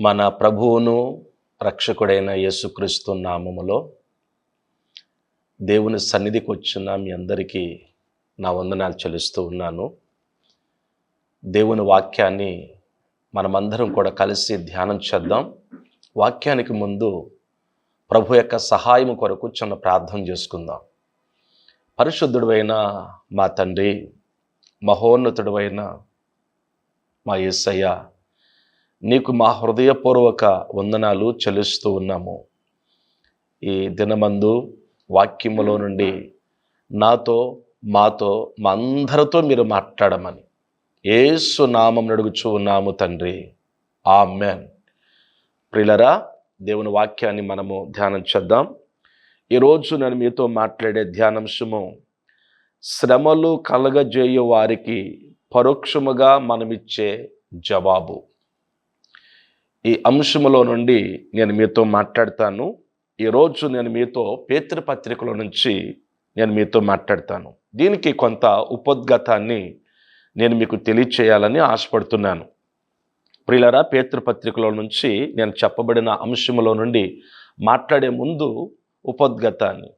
మన ప్రభువును రక్షకుడైన యేసుక్రీస్తు నామములో దేవుని సన్నిధికి వచ్చిన మీ అందరికీ నా వందనాలు చెల్లిస్తూ ఉన్నాను. దేవుని వాక్యాన్ని మనమందరం కూడా కలిసి ధ్యానం చేద్దాం. వాక్యానికి ముందు ప్రభు యొక్క సహాయం కొరకు చిన్న ప్రార్థన చేసుకుందాం. పరిశుద్ధుడైన మా తండ్రి మహోన్నతుడైన మా యేసయ్య నీకు మా హృదయపూర్వక వందనాలు చెల్లిస్తూ ఉన్నాము. ఈ దినమందు వాక్యములో నుండి నాతో మాతో మా అందరితో మీరు మాట్లాడమని ఏసు నామం నడుగుచూ ఉన్నాము తండ్రి. ఆ మ్యాన్ ప్రిలరా దేవుని వాక్యాన్ని మనము ధ్యానం చేద్దాం. ఈరోజు నేను మీతో మాట్లాడే ధ్యానాంశము శ్రమలు కలగజేయు వారికి పరోక్షముగా మనమిచ్చే జవాబు. ఈ అంశములో నుండి నేను మీతో మాట్లాడతాను. ఈరోజు నేను మీతో పేతృపత్రికలో నుంచి నేను మీతో మాట్లాడతాను. దీనికి కొంత ఉపోద్ఘాతాన్ని నేను మీకు తెలియచేయాలని ఆశపడుతున్నాను. ప్రియులరా పేతృపత్రికలో నుంచి నేను చెప్పబడిన అంశములో నుండి మాట్లాడే ముందు ఉపోద్ఘాతాన్ని.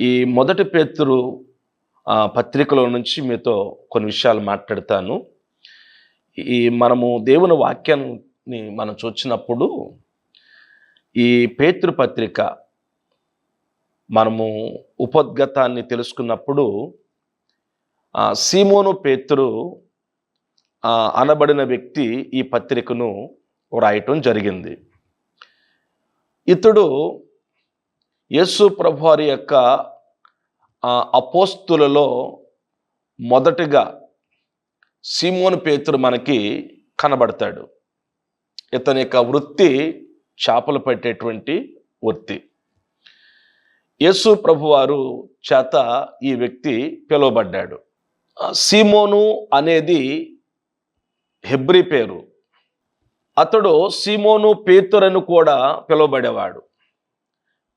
ఈ మొదటి పేతురు పత్రికలో నుంచి మీతో కొన్ని విషయాలు మాట్లాడతాను. ఈ మనము దేవుని వాక్యాన్ని ని మనం చూసినప్పుడు ఈ పేతృపత్రిక మనము ఉపద్గతాన్ని తెలుసుకున్నప్పుడు సీమోను పేతురు అనబడిన వ్యక్తి ఈ పత్రికను వ్రాయటం జరిగింది. ఇతడు యేసు ప్రభువారి యొక్క అపోస్తులలో మొదటిగా సీమోను పేతురు మనకి కనబడతాడు. ఇతని యొక్క వృత్తి చేపలు పట్టేటువంటి వృత్తి. యేసు ప్రభువారు చేత ఈ వ్యక్తి పిలువబడ్డాడు. సీమోను అనేది హెబ్రి పేరు. అతడు సీమోను పేతురను కూడా పిలువబడేవాడు.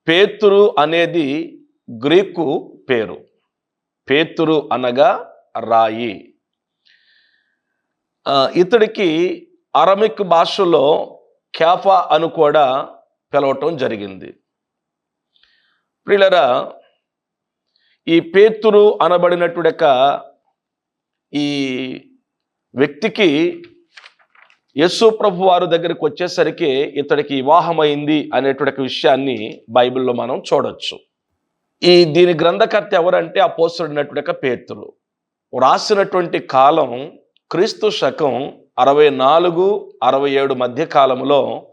పేతురు అనేది గ్రీకు పేరు. పేతురు అనగా రాయి. ఇతడికి అరమిక్ భాషలో క్యాఫా అని కూడా పిలవటం జరిగింది. ప్రియులరా ఈ పేతురు అనబడినటువంటి ఈ వ్యక్తికి యేసు ప్రభు వారి దగ్గరికి వచ్చేసరికి ఇతడికి వివాహమైంది అనేటువంటి విషయాన్ని బైబిల్లో మనం చూడొచ్చు. ఈ దీని గ్రంథకర్త ఎవరంటే అపోస్తుడినటువంటి పేతురు. వ్రాసినటువంటి కాలం క్రీస్తు శకం అరవై నాలుగు అరవై ఏడు మధ్య కాలంలో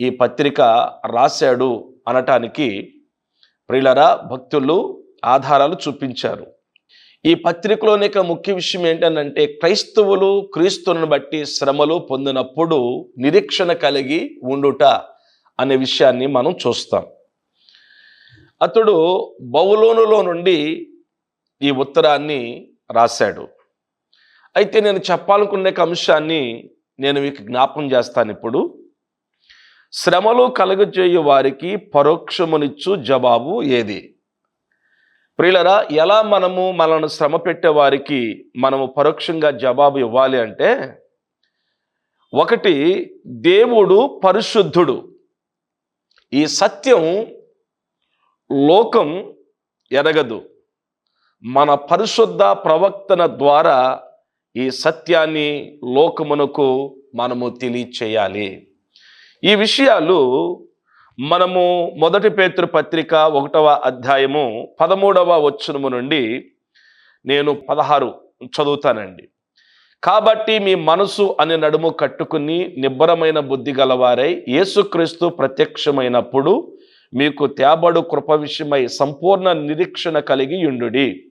ఈ పత్రిక రాశాడు అనటానికి ప్రియులరా భక్తులు ఆధారాలు చూపించారు. ఈ పత్రికలోని ముఖ్య విషయం ఏంటంటే క్రైస్తవులు క్రీస్తులను బట్టి శ్రమలు పొందినప్పుడు నిరీక్షణ కలిగి ఉండుట అనే విషయాన్ని మనం చూస్తాం. అతడు బౌలోనులో నుండి ఈ ఉత్తరాన్ని రాశాడు. అయితే నేను చెప్పాలనుకునే అంశాన్ని నేను మీకు జ్ఞాపకం చేస్తాను ఇప్పుడు. శ్రమలు కలుగజేయు వారికి పరోక్షమునిచ్చు జవాబు ఏది? ప్రియులరా ఎలా మనము మనల్ని శ్రమ పెట్టే వారికి మనము పరోక్షంగా జవాబు ఇవ్వాలి అంటే ఒకటి దేవుడు పరిశుద్ధుడు. ఈ సత్యం లోకం ఎరగదు. మన పరిశుద్ధ ప్రవక్తన ద్వారా ఈ సత్యాన్ని లోకమునకు మనము తెలియచేయాలి. ఈ విషయాలు మనము మొదటి పేతృ పత్రిక ఒకటవ అధ్యాయము పదమూడవ వచనము నుండి నేను పదహారు చదువుతానండి. కాబట్టి మీ మనసు అనే నడుము కట్టుకుని నిబ్బరమైన బుద్ధి గలవారై యేసుక్రీస్తు ప్రత్యక్షమైనప్పుడు మీకు తేబడు కృప విషయమై సంపూర్ణ నిరీక్షణ కలిగి ఉండుడి.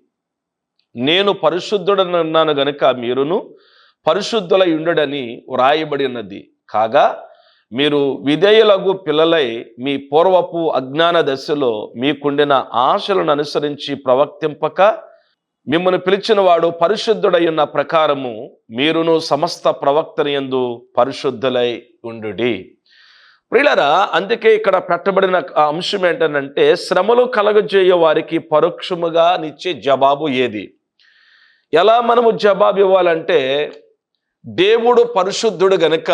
నేను పరిశుద్ధుడనన్నాను గనుక మీరును పరిశుద్ధులై ఉండుడని వ్రాయబడి ఉన్నది. కాగా మీరు విధేయులగు పిల్లలై మీ పూర్వపు అజ్ఞాన దశలో మీకుండిన ఆశలను అనుసరించి ప్రవర్తింపక మిమ్మల్ని పిలిచిన వాడు పరిశుద్ధుడై ఉన్న ప్రకారము మీరును సమస్త ప్రవక్తని యందు పరిశుద్ధులై ఉండుడి. ప్రియులరా అందుకే ఇక్కడ పెట్టబడిన అంశం ఏంటంటే శ్రమలు కలగజేయ వారికి పరోక్షముగా నిచ్చే జవాబు ఏది? ఎలా మనము జవాబు ఇవ్వాలంటే దేవుడు పరిశుద్ధుడు గనుక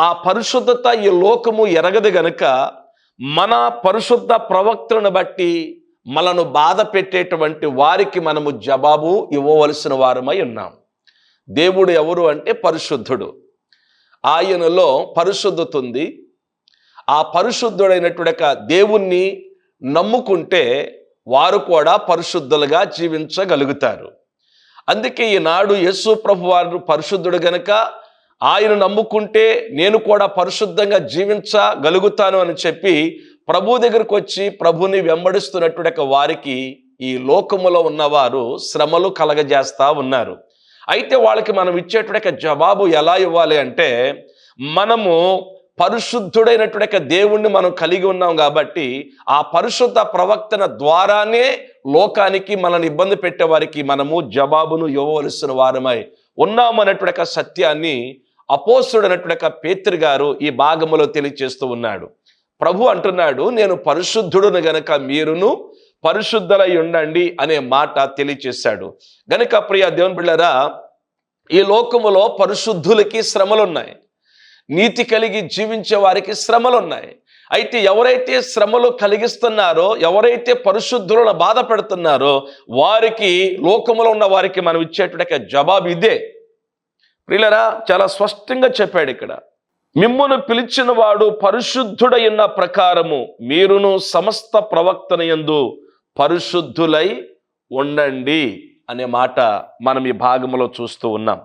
ఆ పరిశుద్ధత ఈ లోకము ఎరగదు గనుక మన పరిశుద్ధ ప్రవక్తలను బట్టి మనను బాధ పెట్టేటువంటి వారికి మనము జవాబు ఇవ్వవలసిన వారమై ఉన్నాం. దేవుడు ఎవరు అంటే పరిశుద్ధుడు. ఆయనలో పరిశుద్ధత ఉంది. ఆ పరిశుద్ధుడైనటువంటి దేవుణ్ణి నమ్ముకుంటే వారు కూడా పరిశుద్ధులుగా జీవించగలుగుతారు. అందుకే ఈనాడు యేసు ప్రభు వారు పరిశుద్ధుడు గనక ఆయన నమ్ముకుంటే నేను కూడా పరిశుద్ధంగా జీవించగలుగుతాను అని చెప్పి ప్రభు దగ్గరకు వచ్చి ప్రభుని వెంబడిస్తున్నటువంటి వారికి ఈ లోకములో ఉన్నవారు శ్రమలు కలగజేస్తా ఉన్నారు. అయితే వాళ్ళకి మనం ఇచ్చేటువంటి జవాబు ఎలా ఇవ్వాలి అంటే మనము పరిశుద్ధుడైనటువంటి దేవుణ్ణి మనం కలిగి ఉన్నాం కాబట్టి ఆ పరిశుద్ధ ప్రవక్తన ద్వారానే లోకానికి మనల్ని ఇబ్బంది పెట్టే వారికి మనము జవాబును ఇవ్వవలసిన వారమై ఉన్నామన్నటువంటి సత్యాన్ని అపోసుడైనటువంటి పేత్రి గారు ఈ భాగములో తెలియచేస్తూ ఉన్నాడు. ప్రభు అంటున్నాడు నేను పరిశుద్ధుడును గనక మీరును పరిశుద్ధులై ఉండండి అనే మాట తెలియచేశాడు. గనక ప్రియ దేవుని బిళ్ళరా ఈ లోకములో పరిశుద్ధులకి శ్రమలున్నాయి. నీతి కలిగి జీవించే వారికి శ్రమలు ఉన్నాయి అయితే ఎవరైతే శ్రమలు కలిగిస్తున్నారో ఎవరైతే పరిశుద్ధులను బాధ పెడుతున్నారో వారికి లోకములో ఉన్న వారికి మనం ఇచ్చేటువంటి జవాబు ఇదే. ప్రియులరా చాలా స్పష్టంగా చెప్పాడు ఇక్కడ. మిమ్మును పిలిచిన వాడు పరిశుద్ధుడైన ప్రకారము మీరును సమస్త ప్రవక్తన యందు పరిశుద్ధులై ఉండండి అనే మాట మనం ఈ భాగంలో చూస్తూ ఉన్నాం.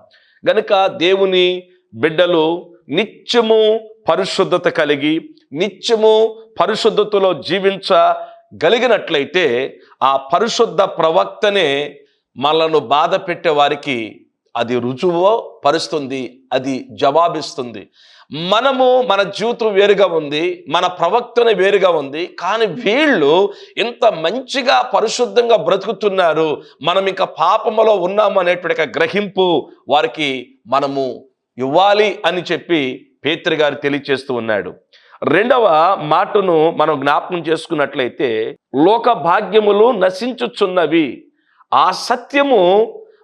గనుక దేవుని బిడ్డలు నిత్యము పరిశుద్ధత కలిగి నిత్యము పరిశుద్ధతలో జీవించగలిగినట్లయితే ఆ పరిశుద్ధ ప్రవక్తనే మనను బాధ పెట్టే వారికి అది రుజువో పరుస్తుంది అది జవాబిస్తుంది. మనము మన జీవితం వేరుగా ఉంది మన ప్రవక్తన వేరుగా ఉంది కానీ వీళ్ళు ఇంత మంచిగా పరిశుద్ధంగా బ్రతుకుతున్నారు మనం ఇంకా పాపములో ఉన్నాము అనేటువంటి గ్రహింపు వారికి మనము ఇవ్వాలి అని చెప్పి పేత్రి గారు తెలియచేస్తూ ఉన్నాడు. రెండవ మాటను మనం జ్ఞాపకం చేసుకున్నట్లయితే లోక భాగ్యములు నశించుచున్నవి. ఆ సత్యము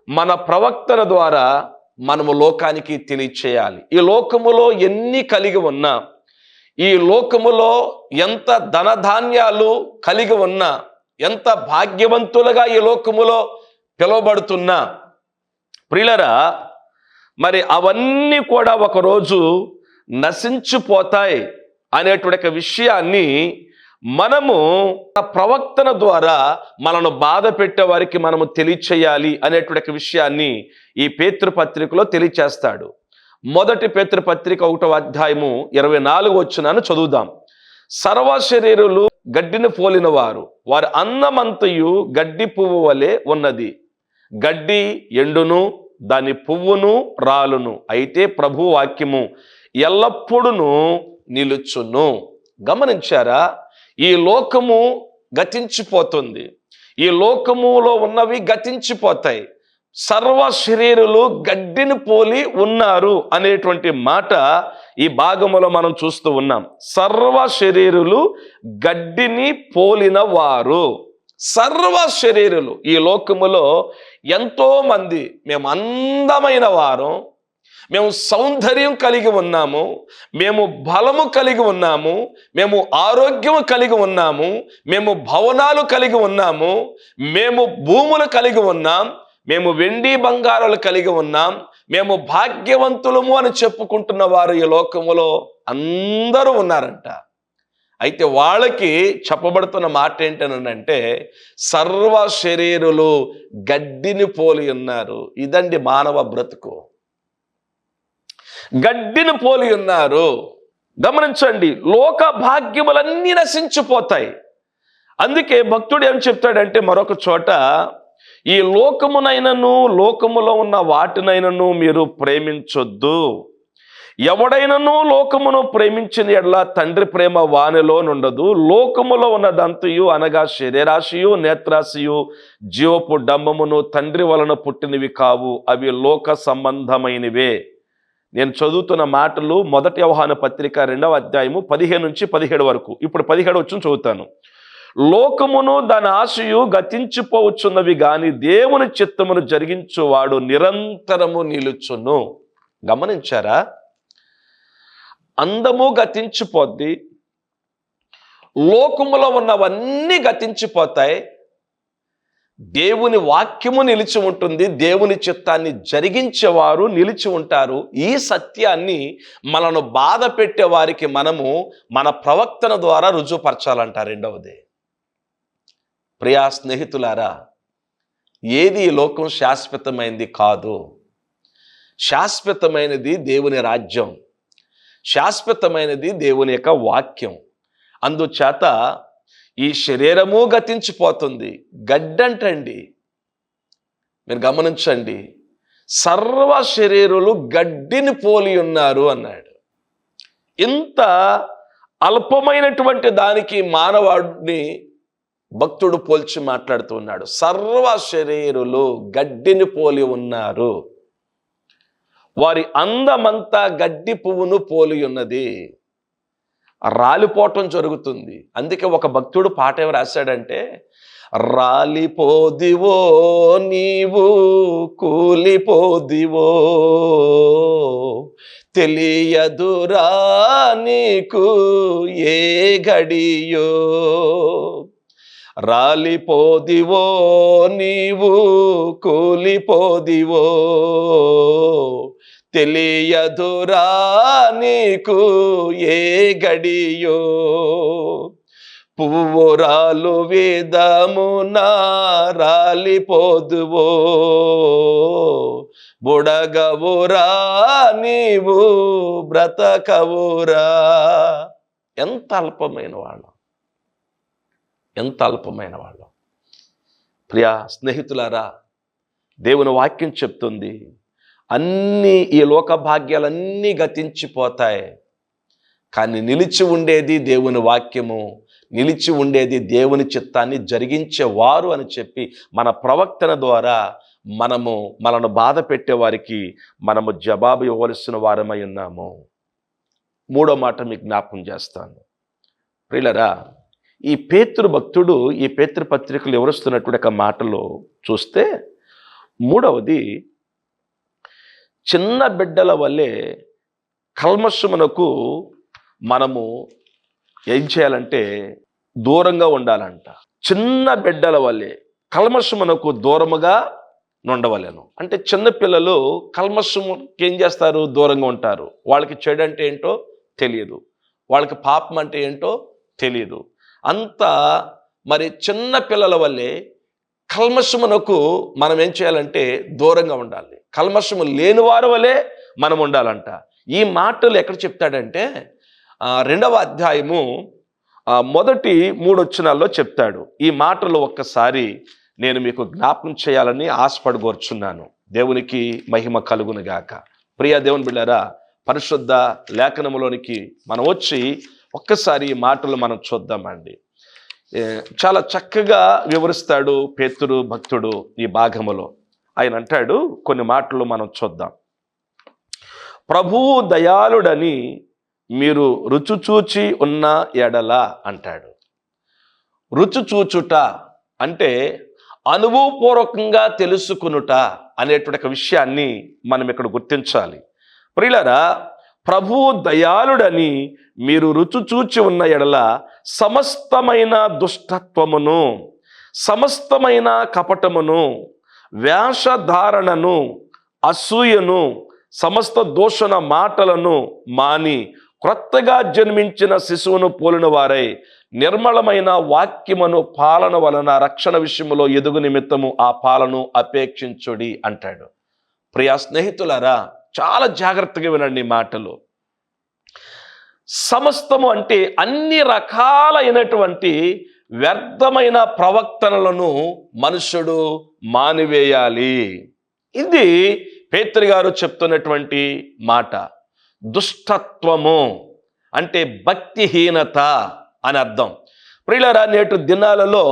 మన ప్రవక్తల ద్వారా మనము లోకానికి తెలియచేయాలి. ఈ లోకములో ఎన్ని కలిగి ఉన్నా ఈ లోకములో ఎంత ధనధాన్యాలు కలిగి ఉన్నా ఎంత భాగ్యవంతులుగా ఈ లోకములో పిలువబడుతున్నా ప్రియులరా మరి అవన్నీ కూడా ఒకరోజు నశించిపోతాయి అనేటువంటి విషయాన్ని మనము ప్రవక్తన ద్వారా మనను బాధ పెట్టే వారికి మనము తెలియచేయాలి అనేటువంటి విషయాన్ని ఈ పేతృపత్రికలో తెలియచేస్తాడు. మొదటి పేతృపత్రిక ఒకటో అధ్యాయము ఇరవై నాలుగు వచ్చినాను చదువుదాం. సర్వ శరీరులు గడ్డిని పోలిన వారు వారి అన్నమంతయు గడ్డి పువ్వు వలె ఉన్నది. గడ్డి ఎండును దాని పువ్వును రాలును. అయితే ప్రభు వాక్యము ఎల్లప్పుడూ నిలుచును. గమనించారా? ఈ లోకము గతించిపోతుంది. ఈ లోకములో ఉన్నవి గతించిపోతాయి. సర్వ శరీరులు గడ్డిని పోలి ఉన్నారు అనేటువంటి మాట ఈ భాగములో మనం చూస్తూ ఉన్నాం. సర్వ శరీరులు గడ్డిని పోలిన వారు. సర్వ శరీరులు ఈ లోకములో ఎంతోమంది మేము అందమైన వారం. మేము సౌందర్యం కలిగి ఉన్నాము. మేము బలము కలిగి ఉన్నాము. మేము ఆరోగ్యము కలిగి ఉన్నాము. మేము భవనాలు కలిగి ఉన్నాము. మేము భూములు కలిగి ఉన్నాం. మేము వెండి బంగారాలు కలిగి ఉన్నాం. మేము భాగ్యవంతులము అని చెప్పుకుంటున్న వారు ఈ లోకములో అందరూ ఉన్నారంట. అయితే వాళ్ళకి చెప్పబడుతున్న మాట ఏంటనంటే సర్వ శరీరులు గడ్డిని పోలి ఉన్నారు ఇదండి మానవ బ్రతుకు. గడ్డిని పోలి ఉన్నారు. గమనించండి లోక భాగ్యములన్నీ నశించిపోతాయి. అందుకే భక్తుడు ఏం చెప్తాడంటే మరొక చోట ఈ లోకమునైనను లోకములో ఉన్న వాటినైనను మీరు ప్రేమించొద్దు. ఎవడైనను లోకమును ప్రేమించిన ఎడల తండ్రి ప్రేమ వానిలో నుండదు లోకములో ఉన్న దంతుయు అనగా శరీరాశియు నేత్రాశియు జీవపు డంబమును తండ్రి వలన పుట్టినవి కావు. అవి లోక సంబంధమైనవే. నేను చదువుతున్న మాటలు మొదటి వ్యవహాన పత్రిక రెండవ అధ్యాయము పదిహేను నుంచి పదిహేడు వరకు. ఇప్పుడు పదిహేడు వచ్చి చదువుతాను. లోకమును దాని ఆశయు గతించిపోవచ్చున్నవి గాని దేవుని చిత్తమును జరిగించువాడు నిరంతరము నిలుచును. గమనించారా? అందము గతించిపోద్ది. లోకములో ఉన్నవన్నీ గతించిపోతాయి. దేవుని వాక్యము నిలిచి ఉంటుంది. దేవుని చిత్తాన్ని జరిగించేవారు నిలిచి ఉంటారు. ఈ సత్యాన్ని మనను బాధ పెట్టే వారికి మనము మన ప్రవక్తన ద్వారా రుజువుపరచాలంట రెండవది. ప్రియా స్నేహితులారా ఏది ఈ లోకం శాశ్వతమైనది కాదు. శాశ్వతమైనది దేవుని రాజ్యం. శాశ్వతమైనది దేవుని యొక్క వాక్యం. అందుచేత ఈ శరీరము గతించిపోతుంది. గడ్డంటండి. మీరు గమనించండి. సర్వ శరీరులు గడ్డిని పోలి ఉన్నారు అన్నాడు. ఇంత అల్పమైనటువంటి దానికి మానవాడిని భక్తుడు పోల్చి మాట్లాడుతున్నాడు సర్వ శరీరులు గడ్డిని పోలి ఉన్నారు. వారి అందమంతా గడ్డి పువ్వును పోలి ఉన్నది. రాలిపోవటం జరుగుతుంది. అందుకే ఒక భక్తుడు పాట ఏమి రాశాడంటే రాలిపోదివో నీవు కూలిపోదివో తెలియదురా నీకు ఏ గడియో. రాలిపోదివో నీవు కూలిపోదివో. తెలియదురా నీకు ఏ గడియో. పువ్వురాలు వేదమున రాలిపోదువో. బుడగవురా నీవు బ్రతకవురా. ఎంత అల్పమైన వాళ్ళం. ఎంత అల్పమైన వాళ్ళం. ప్రియా స్నేహితులారా దేవుని వాక్యం చెప్తుంది అన్నీ ఈ లోక భాగ్యాలన్నీ గతించిపోతాయి. కానీ నిలిచి ఉండేది దేవుని వాక్యము నిలిచి ఉండేది దేవుని చిత్తాన్ని జరిగించేవారు అని చెప్పి మన ప్రవక్తన ద్వారా మనము మనను బాధ పెట్టేవారికి మనము జవాబు ఇవ్వవలసిన వారమై ఉన్నాము. మూడో మాట మీకు జ్ఞాపకం చేస్తాను. ప్రియులరా ఈ పేతృ భక్తుడు ఈ పేతృ పత్రికలు ఒక మాటలో చూస్తే మూడవది చిన్న బిడ్డల వల్లే కల్మషమునకు మనము ఏం చేయాలంటే దూరంగా ఉండాలంట. చిన్న బిడ్డల వల్లే కల్మషమునకు దూరముగా నుండవలేను. అంటే చిన్నపిల్లలు కల్మషముకి ఏం చేస్తారు? దూరంగా ఉంటారు. వాళ్ళకి చెడు అంటే ఏంటో తెలియదు. వాళ్ళకి పాపం అంటే ఏంటో తెలియదు. అంత మరి చిన్న పిల్లల వల్లే కల్మషమునకు మనం ఏం చేయాలంటే దూరంగా ఉండాలి. కల్మషము లేని వారి వలె మనం ఉండాలంట. ఈ మాటలు ఎక్కడ చెప్తాడంటే రెండవ అధ్యాయము మొదటి మూడు వచనాల్లో చెప్తాడు. ఈ మాటలు ఒక్కసారి నేను మీకు జ్ఞాపకం చేయాలని ఆశపడగోర్చున్నాను. దేవునికి మహిమ కలుగునుగాక ప్రియ దేవుని బిళ్ళారా పరిశుద్ధ లేఖనములోనికి మనం వచ్చి ఒక్కసారి ఈ మాటలు మనం చూద్దామండి. చాలా చక్కగా వివరిస్తాడు పేతురు భక్తుడు ఈ భాగములో. ఆయన అంటాడు కొన్ని మాటలు మనం చూద్దాం. ప్రభువు దయాళుడని మీరు రుచి చూచి ఉన్న ఎడల అంటాడు. రుచి చూచుట అంటే అనుభవపూర్వకంగా తెలుసుకునుట అనేటువంటి ఒక విషయాన్ని మనం ఇక్కడ గుర్తించాలి. ప్రియులరా ప్రభువు దయాళుడని మీరు రుచి చూచి ఉన్న ఎడల సమస్తమైన దుష్టత్వమును సమస్తమైన కపటమును వేషధారణను అసూయను సమస్త దోషణ మాటలను మాని క్రొత్తగా జన్మించిన శిశువును పోలిన వారై నిర్మలమైన వాక్యమును పాలన వలన రక్షణ విషయంలో ఎదుగు నిమిత్తము ఆ పాలను అపేక్షించుడి అంటాడు. ప్రియా స్నేహితులారా చాలా జాగ్రత్తగా వినండి మాటలు. సమస్తము అంటే అన్ని రకాలైనటువంటి వ్యర్థమైన ప్రవక్తనలను మనుష్యుడు మానివేయాలి. ఇది పేత్రి గారు చెప్తున్నటువంటి మాట. దుష్టత్వము అంటే భక్తిహీనత అని అర్థం. ప్రియులరా నేటి దినాలలో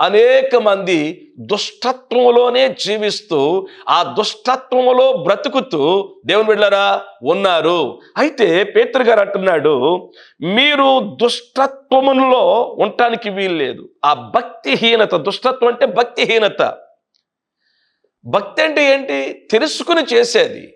అనేక మంది దుష్టత్వంలోనే జీవిస్తూ ఆ దుష్టత్వంలో బ్రతుకుతూ దేవుని వెళ్ళారా ఉన్నారు. అయితే పేతృ గారు అంటున్నాడు మీరు దుష్టత్వములో ఉండటానికి వీల్లేదు. ఆ భక్తిహీనత దుష్టత్వం అంటే భక్తిహీనత. భక్తి అంటే ఏంటి? తెలుసుకుని చేసేది.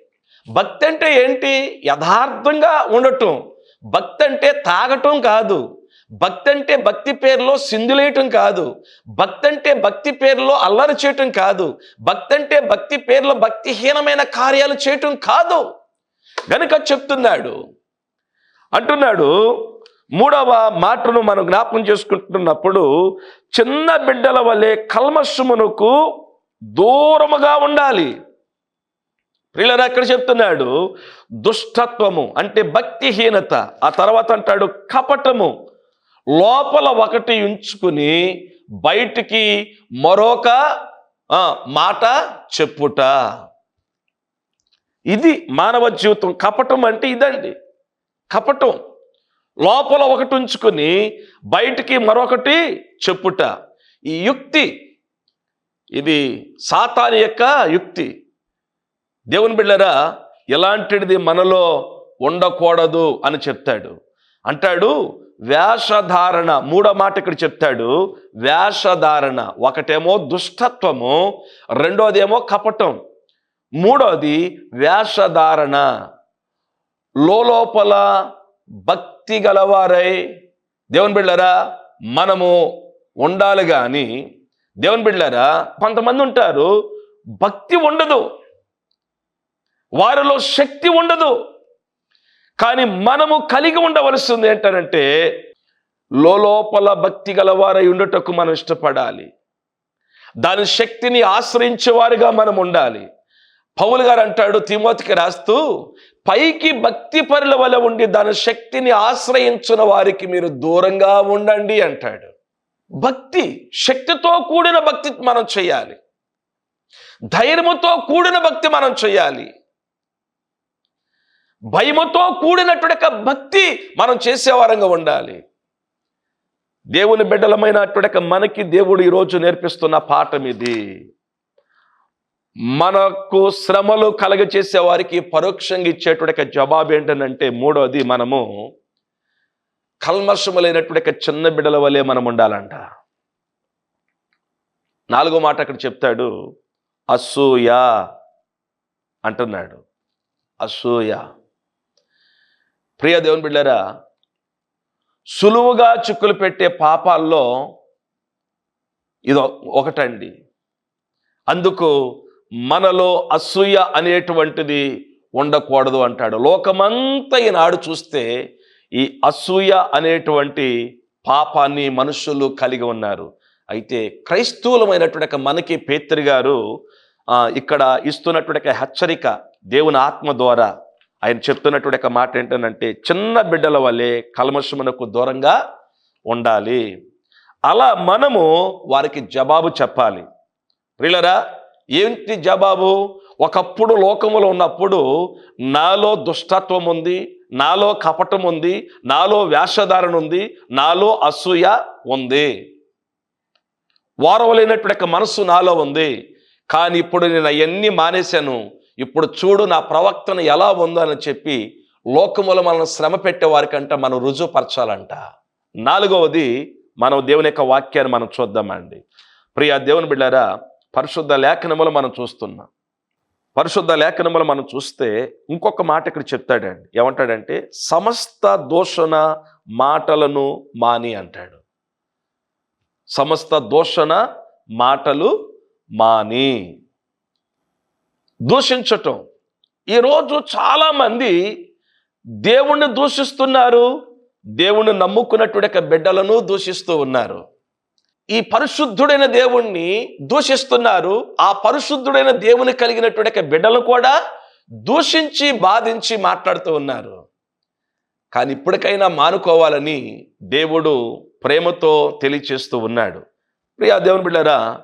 భక్తి అంటే ఏంటి? యథార్థంగా ఉండటం. భక్తి అంటే తాగటం కాదు. భక్తి అంటే భక్తి పేరులో సింధులేయటం కాదు. భక్తి అంటే భక్తి పేరులో అల్లరి చేయటం కాదు. భక్తి అంటే భక్తి పేరులో భక్తిహీనమైన కార్యాలు చేయటం కాదు. గనుక చెప్తున్నాడు. అంటున్నాడు మూడవ మాటను మనం జ్ఞాపకం చేసుకుంటున్నప్పుడు చిన్న బిడ్డల వలె కల్మశమునకు దూరముగా ఉండాలి. ప్రియులరా అక్కడ చెప్తున్నాడు దుష్టత్వము అంటే భక్తిహీనత. ఆ తర్వాత అంటాడు కపటము. లోపల ఒకటి ఉంచుకుని బయటికి మరొక మాట చెప్పుట. ఇది మానవ జీవితం. కపటం అంటే ఇదండి. కపటం. లోపల ఒకటి ఉంచుకుని బయటికి మరొకటి చెప్పుట. ఈ యుక్తి ఇది సాతాని యొక్క యుక్తి. దేవుని బిళ్ళరా ఎలాంటిది మనలో ఉండకూడదు అని చెప్తాడు. అంటాడు వేషధారణ మూడో మాట ఇక్కడ చెప్తాడు. వేషధారణ ఒకటేమో దుష్టత్వము రెండోదేమో కపటం. మూడోది వేషధారణ లోపల భక్తి గలవారై దేవుని బిళ్ళరా మనము ఉండాలి కానీ దేవుని బిళ్ళరా కొంతమంది ఉంటారు భక్తి ఉండదు. వారిలో శక్తి ఉండదు. కానీ మనము కలిగి ఉండవలసింది ఏంటనంటే లోపల భక్తి గలవారై ఉండటకు మనం ఇష్టపడాలి. దాని శక్తిని ఆశ్రయించేవారుగా మనం ఉండాలి. పౌలు గారు అంటాడు తిమోతికి రాస్తూ పైకి భక్తి పరుల వల్ల ఉండి దాని శక్తిని ఆశ్రయించిన వారికి మీరు దూరంగా ఉండండి అంటాడు. భక్తి శక్తితో కూడిన భక్తి మనం చేయాలి. ధైర్యంతో కూడిన భక్తి మనం చేయాలి. భయముతో కూడినటువంటి భక్తి మనం చేసేవారంగా ఉండాలి. దేవుని బిడ్డలమైనటువంటి మనకి దేవుడు ఈరోజు నేర్పిస్తున్న పాఠం ఇది. మనకు శ్రమలు కలగచేసే వారికి పరోక్షంగా ఇచ్చేటువంటి జవాబు ఏంటనంటే మూడోది మనము కల్మషములైనటువంటి చిన్న బిడ్డల వలె మనం ఉండాలంట. నాలుగో మాట అక్కడ చెప్తాడు అసూయ అంటున్నాడు. అసూయ. ప్రియ దేవుని బిడ్డరా సులువుగా చిక్కులు పెట్టే పాపాల్లో ఇదో ఒకటండి. అందుకు మనలో అసూయ అనేటువంటిది ఉండకూడదు అంటాడు. లోకమంతా ఈనాడు చూస్తే ఈ అసూయ అనేటువంటి పాపాన్ని మనుషులు కలిగి ఉన్నారు. అయితే క్రైస్తవులమైనటువంటి మనకి పేత్రి గారు ఇక్కడ ఇస్తున్నటువంటి హెచ్చరిక దేవుని ఆత్మ ద్వారా ఆయన చెప్తున్నటువంటి ఒక మాట ఏంటంటే చిన్న బిడ్డల వల్లే కల్మషమునకు దూరంగా ఉండాలి. అలా మనము వారికి జవాబు చెప్పాలి. ప్రియులరా ఏంటి జవాబు? ఒకప్పుడు లోకములో ఉన్నప్పుడు నాలో దుష్టత్వం ఉంది నాలో కపటం ఉంది నాలో వేషధారణ ఉంది నాలో అసూయ ఉంది. వారవలేనటువంటి మనస్సు నాలో ఉంది. కానీ ఇప్పుడు నేను అవన్నీ మానేశాను. ఇప్పుడు చూడు నా ప్రవక్తన ఎలా ఉందో అని చెప్పి లోకములో మనం శ్రమ పెట్టే వారికంట మనం రుజువుపరచాలంట. నాలుగవది మనం దేవుని యొక్క వాక్యాన్ని మనం చూద్దామండి. ప్రియా దేవుని బిడ్డారా పరిశుద్ధ లేఖనములు మనం చూస్తున్నాం. పరిశుద్ధ లేఖనములు మనం చూస్తే ఇంకొక మాట ఇక్కడ చెప్తాడండి. ఏమంటాడంటే సమస్త దోషణ మాటలను మాని అంటాడు. సమస్త దోషణ మాటలు మాని దూషించటం. ఈరోజు చాలామంది దేవుణ్ణి దూషిస్తున్నారు దేవుణ్ణి నమ్ముకున్నటువంటి యొక్క బిడ్డలను దూషిస్తూ ఉన్నారు. ఈ పరిశుద్ధుడైన దేవుణ్ణి దూషిస్తున్నారు ఆ పరిశుద్ధుడైన దేవుని కలిగినటువంటి యొక్క బిడ్డలు కూడా దూషించి బాధించి మాట్లాడుతూ ఉన్నారు. కానీ ఇప్పటికైనా మానుకోవాలని దేవుడు ప్రేమతో తెలియచేస్తూ ఉన్నాడు. ప్రియా దేవుని బిడ్డరా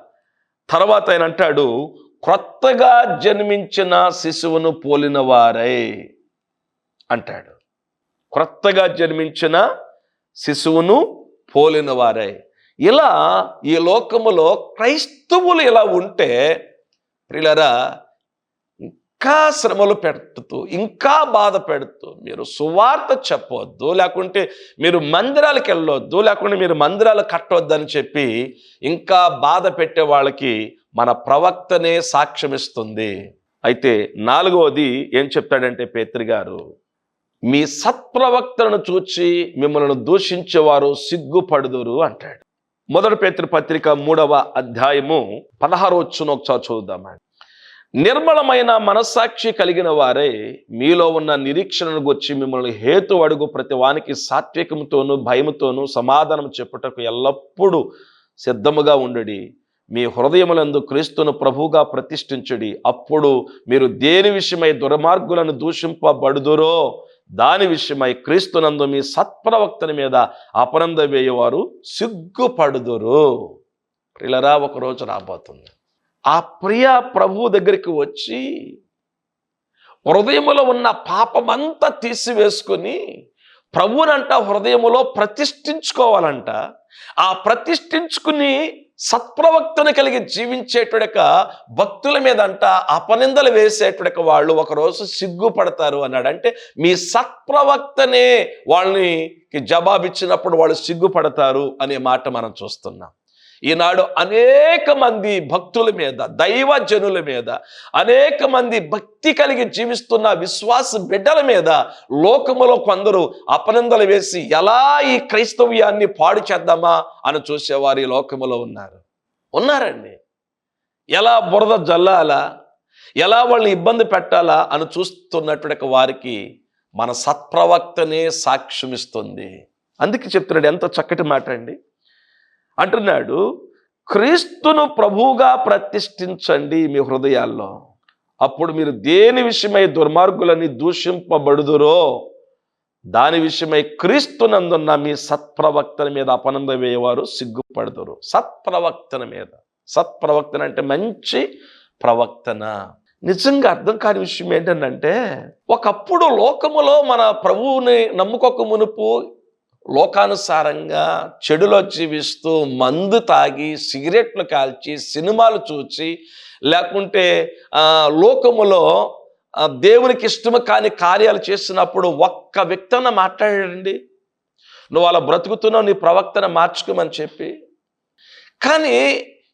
తర్వాత ఆయన అంటాడు క్రొత్తగా జన్మించిన శిశువును పోలిన వారై అంటాడు. క్రొత్తగా జన్మించిన శిశువును పోలిన వారై. ఇలా ఈ లోకములో క్రైస్తవులు ఇలా ఉంటే ప్రిలరా ఇంకా శ్రమలు పెడుతూ ఇంకా బాధ పెడుతూ మీరు సువార్త చెప్పవద్దు లేకుంటే మీరు మందిరాలకు వెళ్ళొద్దు లేకుంటే మీరు మందిరాలు కట్టవద్దు అని చెప్పి ఇంకా బాధ పెట్టే వాళ్ళకి మన ప్రవక్తనే సాక్ష్యమిస్తుంది. అయితే నాలుగవది ఏం చెప్తాడంటే పేత్రి గారు మీ సత్ప్రవక్తలను చూచి మిమ్మల్ని దూషించేవారు సిగ్గుపడుదురు అంటాడు. మొదటి పేతృ పత్రిక మూడవ అధ్యాయము పదహారు వచ్చును ఒకసారి చూద్దామండి నిర్మలమైన మనస్సాక్షి కలిగిన వారే మీలో ఉన్న నిరీక్షణను గుర్చి మిమ్మల్ని హేతు అడుగు ప్రతి వానికి సాత్వికంతోనూ భయముతోనూ సమాధానం చెప్పుటకు ఎల్లప్పుడూ సిద్ధముగా ఉండడి. మీ హృదయములందు క్రీస్తును ప్రభువుగా ప్రతిష్ఠించుడి. అప్పుడు మీరు దేని విషయమై దుర్మార్గులను దూషింపబడుదురో దాని విషయమై క్రీస్తునందు మీ సత్ప్రవక్తని మీద అపనంద వేయవారు సిగ్గుపడుదురు. ప్రిలరా ఒకరోజు రాబోతుంది. ఆ ప్రియ ప్రభు దగ్గరికి వచ్చి హృదయములో ఉన్న పాపమంతా తీసివేసుకొని ప్రభునంట హృదయములో ప్రతిష్ఠించుకోవాలంట. ఆ ప్రతిష్ఠించుకుని సత్ప్రవక్తను కలిగి జీవించేటుడక భక్తుల మీద అంట అపనిందలు వేసేటుడక వాళ్ళు ఒకరోజు సిగ్గుపడతారు అన్నాడు. అంటే మీ సత్ప్రవక్తనే వాళ్ళని జవాబిచ్చినప్పుడు వాళ్ళు సిగ్గుపడతారు అనే మాట మనం చూస్తున్నాం. ఈనాడు అనేక మంది భక్తుల మీద దైవజనుల మీద అనేక మంది భక్తి కలిగి జీవిస్తున్న విశ్వాస బిడ్డల మీద లోకములో కొందరు అపనందలు వేసి ఎలా ఈ క్రైస్తవ్యాన్ని పాడు చేద్దామా అని చూసేవారు ఈ లోకములో ఉన్నారు. ఉన్నారండి. ఎలా బురద జల్లాలా? ఎలా వాళ్ళని ఇబ్బంది పెట్టాలా అని చూస్తున్నటువంటి వారికి మన సత్ప్రవక్తనే సాక్ష్యమిస్తుంది. అందుకే చెప్తున్నాడు ఎంత చక్కటి మాట అండి. అంటున్నాడు క్రీస్తును ప్రభువుగా ప్రతిష్ఠించండి మీ హృదయాల్లో. అప్పుడు మీరు దేని విషయమై దుర్మార్గులని దూషింపబడుదురో దాని విషయమై క్రీస్తునందున్న మీ సత్ప్రవక్తన మీద అపనంద వేయవారు సిగ్గుపడదురు. సత్ప్రవక్తన మీద. సత్ప్రవక్తన అంటే మంచి ప్రవక్తన. నిజంగా అర్థం కాని విషయం ఏంటంటే ఒకప్పుడు లోకములో మన ప్రభువుని నమ్ముకోక మునుపు లోకానుసారంగా చెడులో జీవిస్తూ మందు తాగి సిగరెట్లు కాల్చి సినిమాలు చూచి లేకుంటే లోకములో దేవునికి ఇష్టము కాని కార్యాలు చేసినప్పుడు ఒక్క వ్యక్తన మాట్లాడండి నువ్వు అలా బ్రతుకుతున్నావు నీ ప్రవక్తన మార్చుకోమని చెప్పి. కానీ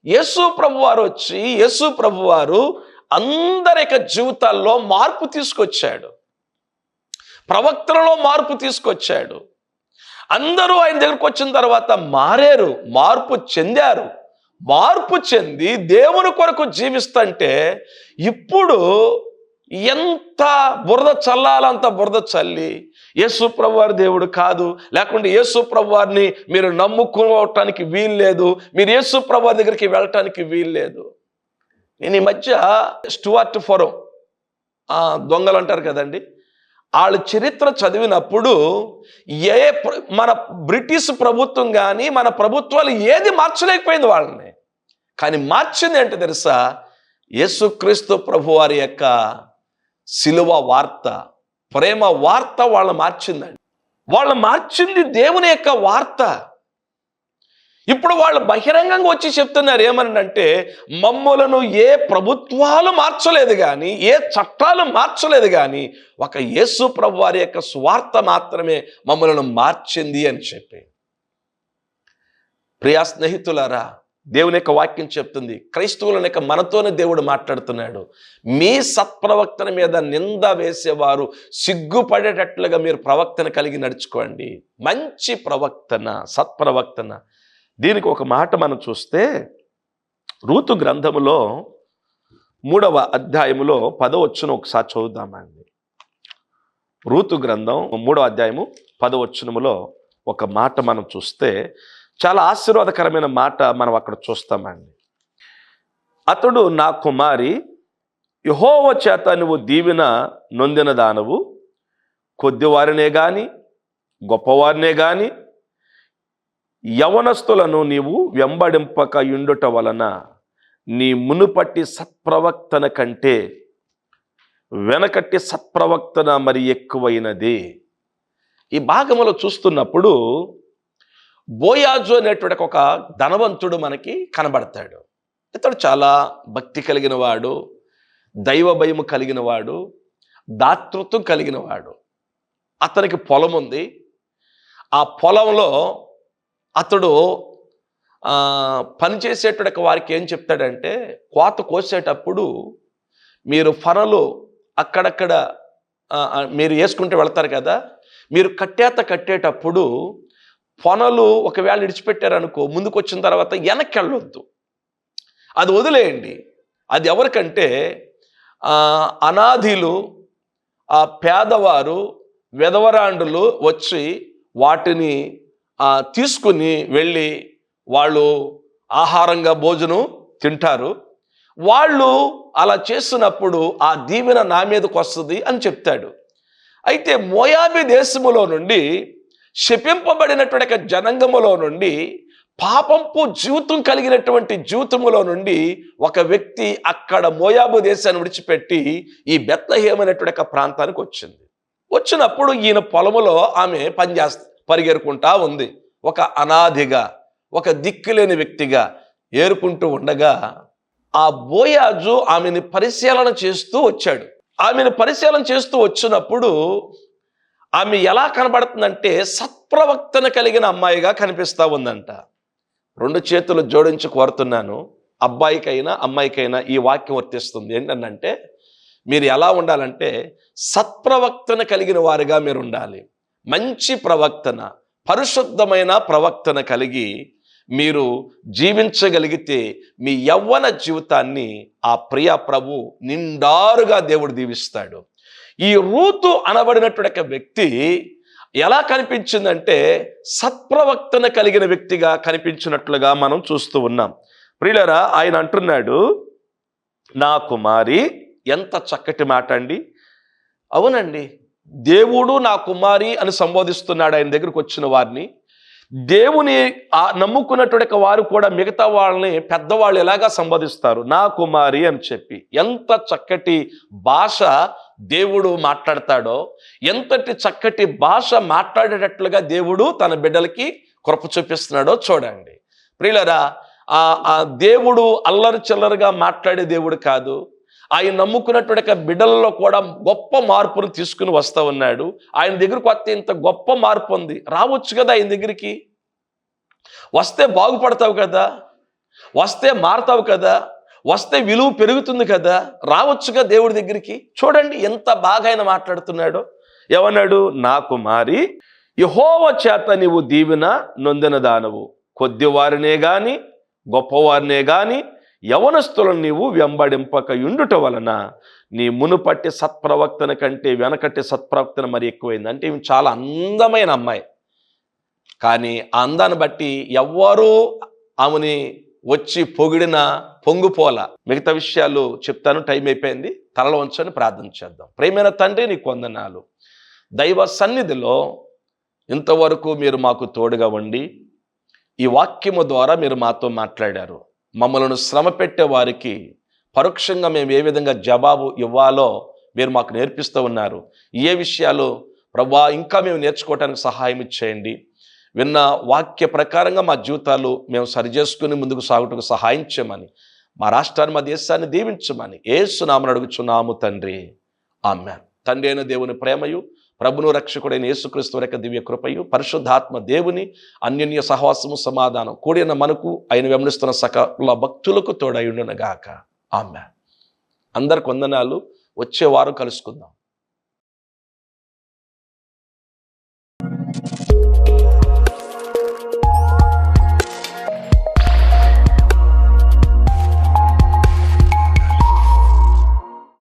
యేసు ప్రభు వారు వచ్చి యేసు ప్రభు వారు అందరి యొక్క జీవితాల్లో మార్పు తీసుకొచ్చాడు. ప్రవక్తలలో మార్పు తీసుకొచ్చాడు. అందరూ ఆయన దగ్గరకు వచ్చిన తర్వాత మారారు మార్పు చెందారు. మార్పు చెంది దేవుని కొరకు జీవిస్తుంటే ఇప్పుడు ఎంత బురద చల్లాలంత బురద చల్లి యేసు ప్రభువారి దేవుడు కాదు. లేకుంటే యేసు ప్రభువారిని మీరు నమ్ముకోవటానికి వీలు లేదు. మీరు యేసు ప్రభువారి దగ్గరికి వెళ్ళటానికి వీలు లేదు. నేను ఈ మధ్య స్టువార్ట్ ఫోరం దొంగలు అంటారు కదండి? వాళ్ళ చరిత్ర చదివినప్పుడు ఏ మన బ్రిటిష్ ప్రభుత్వం కానీ మన ప్రభుత్వాలు ఏది మార్చలేకపోయింది వాళ్ళని. కానీ మార్చింది ఏంటో తెలుసా? యేసుక్రీస్తు ప్రభు వారి యొక్క శిలువ వార్త ప్రేమ వార్త వాళ్ళని మార్చిందండి. వాళ్ళు మార్చింది దేవుని యొక్క వార్త. ఇప్పుడు వాళ్ళు బహిరంగంగా వచ్చి చెప్తున్నారు ఏమనంటే మమ్మలను ఏ ప్రభుత్వాలు మార్చలేదు కానీ ఏ చట్టాలు మార్చలేదు కానీ ఒక యేసు ప్రభు వారి యొక్క స్వార్థ మాత్రమే మమ్మలను మార్చింది అని చెప్పి. ప్రియా స్నేహితులారా దేవుని యొక్క వాక్యం చెప్తుంది క్రైస్తవులను యొక్క మనతోనే దేవుడు మాట్లాడుతున్నాడు. మీ సత్ప్రవక్తన మీద నింద వేసేవారు సిగ్గుపడేటట్లుగా మీరు ప్రవక్తన కలిగి నడుచుకోండి. మంచి ప్రవక్తన సత్ప్రవక్తన దీనికి ఒక మాట మనం చూస్తే రూతు గ్రంథములో మూడవ అధ్యాయములో పదవచ్చును ఒకసారి చదువుదామండి. రూతు గ్రంథం మూడవ అధ్యాయము పదవచనములో ఒక మాట మనం చూస్తే చాలా ఆశీర్వాదకరమైన మాట మనం అక్కడ చూస్తామండి. అతడు నా కుమారి యహోవ చేత నువ్వు దీవెన నొందిన దానవు కొద్దివారినే కానీ గొప్పవారినే కానీ యవనస్తులను నీవు వెంబడింపక యుండుట వలన నీ మునుపట్టి సత్ప్రవక్తన కంటే వెనకట్టి సత్ప్రవక్తన మరి ఎక్కువైనది. ఈ భాగంలో చూస్తున్నప్పుడు బోయాజు అనేటువంటి ఒక ధనవంతుడు మనకి కనబడతాడు. ఇతడు చాలా భక్తి కలిగిన వాడు దైవ భయము కలిగిన వాడు దాతృత్వం కలిగిన వాడు అతనికి పొలం ఉంది ఆ పొలంలో అతడు ఆ, వారికి ఏం చెప్తాడంటే కోత కోసేటప్పుడు మీరు ఫరలు అక్కడక్కడ మీరు వేసుకుంటూ వెళ్తారు కదా మీరు కట్టేత కట్టేటప్పుడు పొనలు ఒకవేళ ఇడిచిపెట్టారనుకో ముందుకు వచ్చిన తర్వాత వెనక్కి వెళ్ళొద్దు అది వదిలేయండి. అది ఎవరికంటే అనాథిలు ఆ పేదవారు వెధవరాండులు వచ్చి వాటిని తీసుకుని వెళ్ళి వాళ్ళు ఆహారంగా భోజనం తింటారు. వాళ్ళు అలా చేస్తున్నప్పుడు ఆ దీవెన నా మీదకి వస్తుంది అని చెప్తాడు. అయితే మోయాబి దేశములో నుండి శపింపబడినటువంటి ఒక జనంగములో నుండి పాపంపు జీవితం కలిగినటువంటి జీవితములో నుండి ఒక వ్యక్తి అక్కడ మోయాబు దేశాన్ని విడిచిపెట్టి ఈ బెత్తహేమైనటువంటి ఒక ప్రాంతానికి వచ్చింది. వచ్చినప్పుడు ఈయన పొలములో ఆమె పనిచేస్తుంది పరిగెరుకుంటా ఉంది. ఒక అనాదిగా ఒక దిక్కులేని వ్యక్తిగా ఏరుకుంటూ ఉండగా ఆ బోయాజు ఆమెని పరిశీలన చేస్తూ వచ్చాడు. ఆమెను పరిశీలన చేస్తూ వచ్చినప్పుడు ఆమె ఎలా కనబడుతుందంటే సత్ప్రవక్తన కలిగిన అమ్మాయిగా కనిపిస్తూ ఉందంట. రెండు చేతులు జోడించి కోరుతున్నాను. అబ్బాయికైనా అమ్మాయికైనా ఈ వాక్యం వర్తిస్తుంది. ఏంటంటే మీరు ఎలా ఉండాలంటే సత్ప్రవక్తన కలిగిన వారిగా మీరు ఉండాలి. మంచి ప్రవక్తన పరిశుద్ధమైన ప్రవక్తన కలిగి మీరు జీవించగలిగితే మీ యవ్వన జీవితాన్ని ఆ ప్రియ ప్రభు నిండారుగా దేవుడు దీవిస్తాడు. ఈ రూతు అనబడినటువంటి వ్యక్తి ఎలా కనిపించిందంటే సత్ప్రవక్తన కలిగిన వ్యక్తిగా కనిపించినట్లుగా మనం చూస్తూ ఉన్నాం. ప్రియులరా ఆయన అంటున్నాడు నా కుమారి ఎంత చక్కటి మాట అండి. అవునండి. దేవుడు నా కుమారి అని సంబోధిస్తున్నాడు ఆయన దగ్గరకు వచ్చిన వారిని. దేవుని ఆ నమ్ముకున్నటువంటి వారు కూడా మిగతా వాళ్ళని పెద్దవాళ్ళు ఎలాగా సంబోధిస్తారు? నా కుమారి అని చెప్పి. ఎంత చక్కటి భాష దేవుడు మాట్లాడతాడో ఎంతటి చక్కటి భాష మాట్లాడేటట్లుగా దేవుడు తన బిడ్డలకి కృప చూపిస్తున్నాడో చూడండి. ప్రియులరా ఆ ఆ దేవుడు అల్లరి చిల్లరగా మాట్లాడే దేవుడు కాదు. ఆయన నమ్ముకున్నటువంటి యొక్క బిడ్డలలో కూడా గొప్ప మార్పును తీసుకుని వస్తా ఉన్నాడు. ఆయన దగ్గరకు వస్తే ఇంత గొప్ప మార్పు ఉంది. రావచ్చు కదా ఆయన దగ్గరికి. వస్తే బాగుపడతావు కదా. వస్తే మారతావు కదా. వస్తే విలువ పెరుగుతుంది కదా. రావచ్చుగా దేవుడి దగ్గరికి. చూడండి ఎంత బాగా ఆయన మాట్లాడుతున్నాడో. ఎవన్నాడు నా కుమారి యహోవ చేత నీవు దీవెన నొందిన దానవు. కొద్దివారినే కానీ గొప్పవారినే కానీ యవనస్తులను నీవు వెంబడింపక యుండుట వలన నీ మునుపట్టి సత్ప్రవక్తన కంటే వెనకట్టి సత్ప్రవక్తన మరి ఎక్కువైంది. అంటే ఈమె చాలా అందమైన అమ్మాయి. కానీ ఆ అందాన్ని బట్టి ఎవ్వరూ ఆమెని వచ్చి పొగిడిన పొంగుపోల. మిగతా విషయాలు చెప్తాను టైం అయిపోయింది. తలలో ఉంచని ప్రార్థన చేద్దాం. ప్రేమైన తండ్రి నీ కొందనాలు దైవ సన్నిధిలో ఇంతవరకు మీరు మాకు తోడుగా ఉండి ఈ వాక్యము ద్వారా మీరు మాతో మాట్లాడారు. మమ్మలను శ్రమ పెట్టే వారికి పరోక్షంగా మేము ఏ విధంగా జవాబు ఇవ్వాలో మీరు మాకు నేర్పిస్తూ ఉన్నారు. ఏ విషయాలు ప్రభా ఇంకా మేము నేర్చుకోవడానికి సహాయం ఇచ్చేయండి విన్న వాక్య ప్రకారంగా మా జీవితాలు మేము సరిచేసుకుని ముందుకు సాగుటకు సహాయం చేయమని మా రాష్ట్రాన్ని మా దేశాన్ని దీవించమని ఏసునామని అడుగుచున్నాము తండ్రి. ఆమె తండ్రి అయిన దేవుని ప్రేమయు ప్రభును రక్షకుడైన యేసుక్రీస్తు యొక్క దివ్య కృపయు పరిశుద్ధాత్మ దేవుని అన్యోన్య సహవాసము సమాధానం కూడిన మనకు ఆయన వెంబడిస్తున్న సకల భక్తులకు తోడయుండునగాక ఆమె అందరికి వందనాలు. వచ్చే వారం కలుసుకుందాం.